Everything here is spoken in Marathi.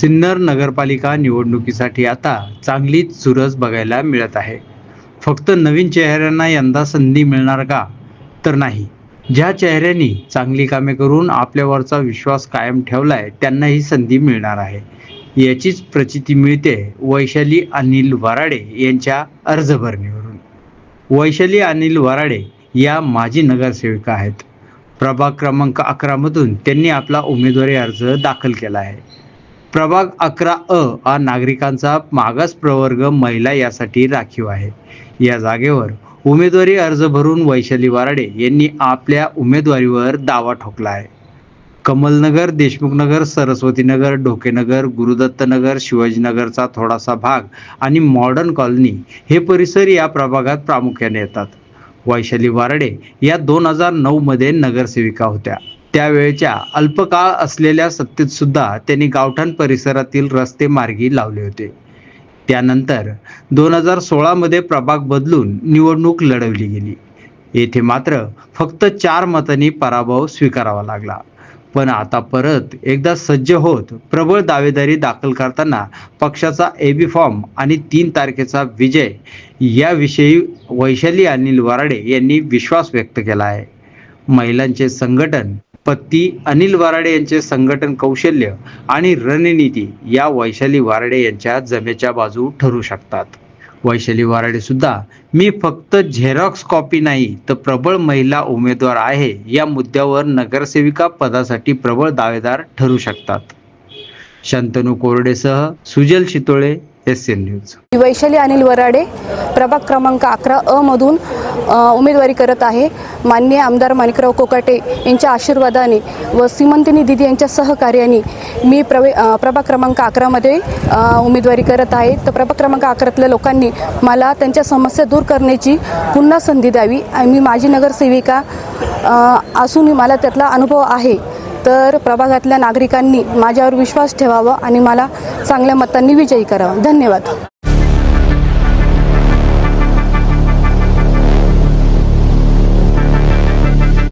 सिन्नर नगरपालिका निवडणुकीसाठी आता चांगलीच चुरस बघायला मिळत आहे. फक्त नवीन चेहऱ्यांना यंदा संधी मिळणार का? तर नाही. ज्या चेहऱ्यांनी चांगली कामे करून आपल्यावरचा विश्वास कायम ठेवलाय त्यांना ही संधी मिळणार आहे. याचीच प्रचिती मिळते वैशाली अनिल वराडे यांच्या अर्ज भरणीवरून वैशाली अनिल वराडे या माजी नगरसेविका आहेत. प्रभाग क्रमांक अकरामधून त्यांनी आपला उमेदवारी अर्ज दाखल केला आहे. प्रभाग अकरा अ हा नागरिकांचा मागास प्रवर्ग महिला यासाठी राखीव आहे. या जागेवर उमेदवारी अर्ज भरून वैशाली वाराडे यांनी आपल्या उमेदवारीवर दावा ठोकला आहे. कमलनगर देशमुखनगर सरस्वतीनगर ढोकेनगर गुरुदत्तनगर शिवाजीनगरचा थोडासा भाग आणि मॉडर्न कॉलनी हे परिसर या प्रभागात प्रामुख्याने येतात. वैशाली वारडे या दोन हजार नऊमध्ये नगरसेविका होत्या. त्यावेळच्या अल्पकाळ असलेल्या सत्तेत सुद्धा त्यांनी गावठाण परिसरातील रस्ते मार्गी लावले होते. त्यानंतर दोन हजार सोळामध्ये प्रभाग बदलून निवडणूक लढवली गेली. येथे मात्र फक्त चार मतांनी पराभव स्वीकारावा लागला. पण आता परत एकदा सज्ज होत प्रबळ दावेदारी दाखल करताना पक्षाचा एबी फॉर्म आणि तीन तारखेचा विजय याविषयी वैशाली अनिल वराडे यांनी विश्वास व्यक्त केला आहे. महिलांचे संघटन पत्ती अनिल वराडे यांचे संघटन कौशल्य आणि रणनीती या वैशाली वराडे यांच्या जमेच्या बाजू ठरू शकतात. वैशाली वराडे सुद्धा मी फक्त झेरॉक्स कॉपी नाही तर प्रबळ महिला उमेदवार आहे या मुद्द्यावर नगरसेविका पदासाठी प्रबळ दावेदार ठरू शकतात शंतनू कोरडेसह सुजल शितोळे एन न्यूज वैशाली अनिल वराडे प्रभाग क्रमांक अकरा अ मधून उमेदवारी करत आहे. माननीय आमदार माणिकराव कोकाटे यांच्या आशीर्वादाने व सीमंतिनी दिदी यांच्या सहकार्याने मी प्रवे प्रभाग क्रमांक अकरामध्ये उमेदवारी करत आहे. तर प्रभाग क्रमांक अकरातल्या लोकांनी मला त्यांच्या समस्या दूर करण्याची पुन्हा संधी द्यावी. आणि मी माझी नगरसेविका असून असूनही मला त्यातला अनुभव आहे. तर प्रभागातल्या नागरिकांनी माझ्यावर विश्वास ठेवावा आणि मला चांगल्या मतांनी विजयी करावा. धन्यवाद.